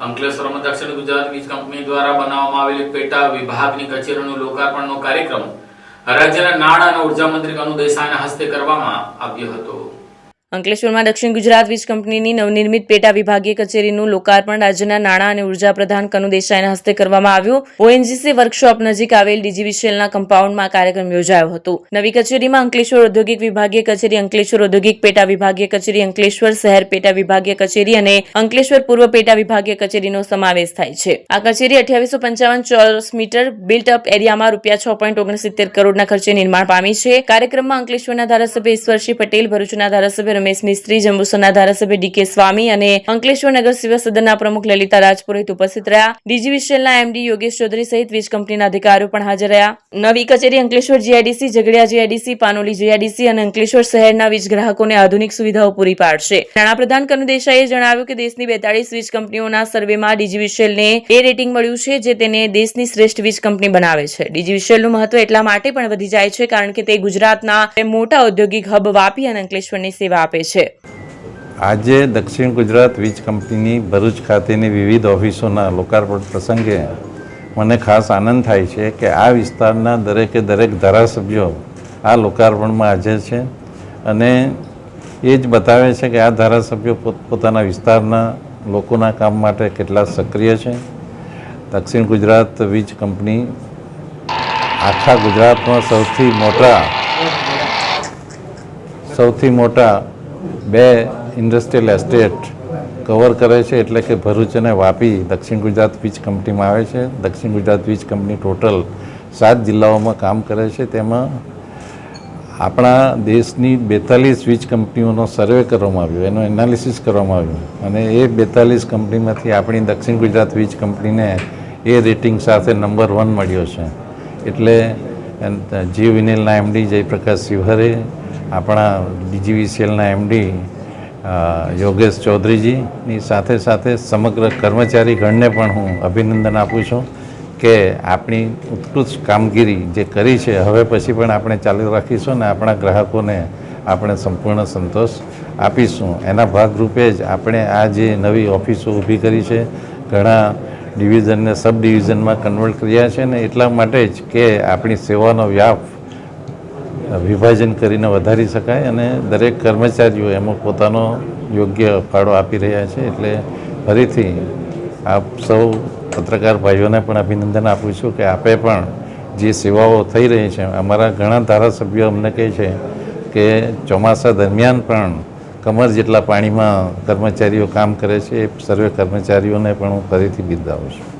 અંકલેશ્વરમાં દક્ષિણ ગુજરાત વીજ કંપની દ્વારા બનાવવામાં આવેલી પેટા વિભાગની કચેરીનું લોકાર્પણનો કાર્યક્રમ રાજ્યના નાણાં અને ઊર્જા મંત્રી કનુ દેસાઈના હસ્તે કરવામાં આવ્યો હતો. અંકલેશ્વરમાં દક્ષિણ ગુજરાત વીજ કંપનીની નવનિર્મિત પેટા વિભાગીય કચેરીનું લોકાર્પણ રાજ્યના નાણાં અને ઊર્જા પ્રધાન કનુ દેસાઈના હસ્તે કરવામાં આવ્યું. ઓએનજીસી વર્કશોપ નજીક આવેલ ડીજીવીસીએલના કમ્પાઉન્ડમાં કાર્યક્રમ યોજાયો હતો. નવી કચેરીમાં અંકલેશ્વર ઔદ્યોગિક વિભાગીય કચેરી, અંકલેશ્વર ઔદ્યોગિક પેટા વિભાગીય કચેરી, અંકલેશ્વર શહેર પેટા વિભાગીય કચેરી અને અંકલેશ્વર પૂર્વ પેટા વિભાગીય કચેરીનો સમાવેશ થાય છે. આ કચેરી અઠ્યાવીસો પંચાવન ચોરસ મીટર બિલ્ટ અપ એરિયામાં રૂપિયા છ પોઈન્ટ ઓગણસિત્તેર કરોડના ખર્ચે નિર્માણ પામી છે. કાર્યક્રમમાં અંકલેશ્વરના ધારાસભ્ય ઈશ્વરસિંહ પટેલ, ભરૂચના ધારાસભ્ય રમેશ મિસ્ત્રી જંબુસરના ધારાસભ્ય ડીકે સ્વામી અને અંકલેશ્વર નગર સેવા પ્રમુખ લલિતા રાજપુરોહિત ઉપસ્થિત રહ્યા. ડીજીવીસીએલના એમડી યોગેશ ચૌધરી સહિત વીજ કંપનીના અધિકારીઓ પણ હાજર રહ્યા. નવી કચેરી Ankleshwar GIDC, Jhagadia GIDC, Panoli GIDC અને અંકલેશ્વર શહેરના વીજ ગ્રાહકોને આધુનિક સુવિધાઓ પૂરી પાડશે. નાણાપ્રધાન કનુ દેસાઈએ જણાવ્યું કે દેશની બેતાળીસ વીજ કંપનીઓના સર્વેમાં ડીજીવીસીએલને એ રેટિંગ મળ્યું છે જે તેને દેશની શ્રેષ્ઠ વીજ કંપની બનાવે છે. ડીજીવીસીએલનું મહત્વ એટલા માટે પણ વધી જાય છે કારણ કે તે ગુજરાતના મોટા ઔદ્યોગિક હબ વાપી અને અંકલેશ્વરની સેવા આપે છે. આજે દક્ષિણ ગુજરાત વીજ કંપનીની ભરૂચ ખાતેની વિવિધ ઓફિસોના લોકાર્પણ પ્રસંગે મને ખાસ આનંદ થાય છે કે આ વિસ્તારના દરેકે દરેક ધારાસભ્યો આ લોકાર્પણમાં હાજર છે અને એ જ બતાવે છે કે આ ધારાસભ્યો પોતપોતાના વિસ્તારના લોકોના કામ માટે કેટલા સક્રિય છે. દક્ષિણ ગુજરાત વીજ કંપની આખા ગુજરાતમાં સૌથી મોટા સૌથી મોટા બે ઇન્ડસ્ટ્રીયલ એસ્ટેટ કવર કરે છે એટલે કે ભરૂચ અને વાપી દક્ષિણ ગુજરાત વીજ કંપનીમાં આવે છે. દક્ષિણ ગુજરાત વીજ કંપની ટોટલ સાત જિલ્લાઓમાં કામ કરે છે. તેમાં આપણા દેશની બેતાલીસ વીજ કંપનીઓનો સર્વે કરવામાં આવ્યો, એનું એનાલિસિસ કરવામાં આવ્યું. અને એ બેતાલીસ કંપનીમાંથી આપણી દક્ષિણ ગુજરાત વીજ કંપનીને એ રેટિંગ સાથે નંબર વન મળ્યો છે. એટલે જીવ વિનેલના એમડી જયપ્રકાશ શિવહરે આપણા ડીજીવીસીએલના એમડી યોગેશ ચૌધરીજીની સાથે સાથે સમગ્ર કર્મચારી ગણને પણ હું અભિનંદન આપું છું કે આપણી ઉત્કૃષ્ટ કામગીરી જે કરી છે, હવે પછી પણ આપણે ચાલુ રાખીશું અને આપણા ગ્રાહકોને આપણે સંપૂર્ણ સંતોષ આપીશું. એના ભાગરૂપે જ આપણે આ જે નવી ઓફિસો ઊભી કરી છે, ઘણા ડિવિઝનને સબ ડિવિઝનમાં કન્વર્ટ કર્યા છે ને એટલા માટે જ કે આપણી સેવાનો વ્યાપ વિભાજન કરીને વધારી શકાય અને દરેક કર્મચારીઓ એમાં પોતાનો યોગ્ય ફાળો આપી રહ્યા છે એટલે ફરીથી આપ સૌ પત્રકાર ભાઈઓને પણ અભિનંદન આપું છું કે આપે પણ જે સેવાઓ થઈ રહી છે, અમારા ઘણા ધારાસભ્યો અમને કહે છે કે ચોમાસા દરમિયાન પણ કમર જેટલા પાણીમાં કર્મચારીઓ કામ કરે છે, એ સર્વે કર્મચારીઓને પણ હું ફરીથી બિરદાવું છું.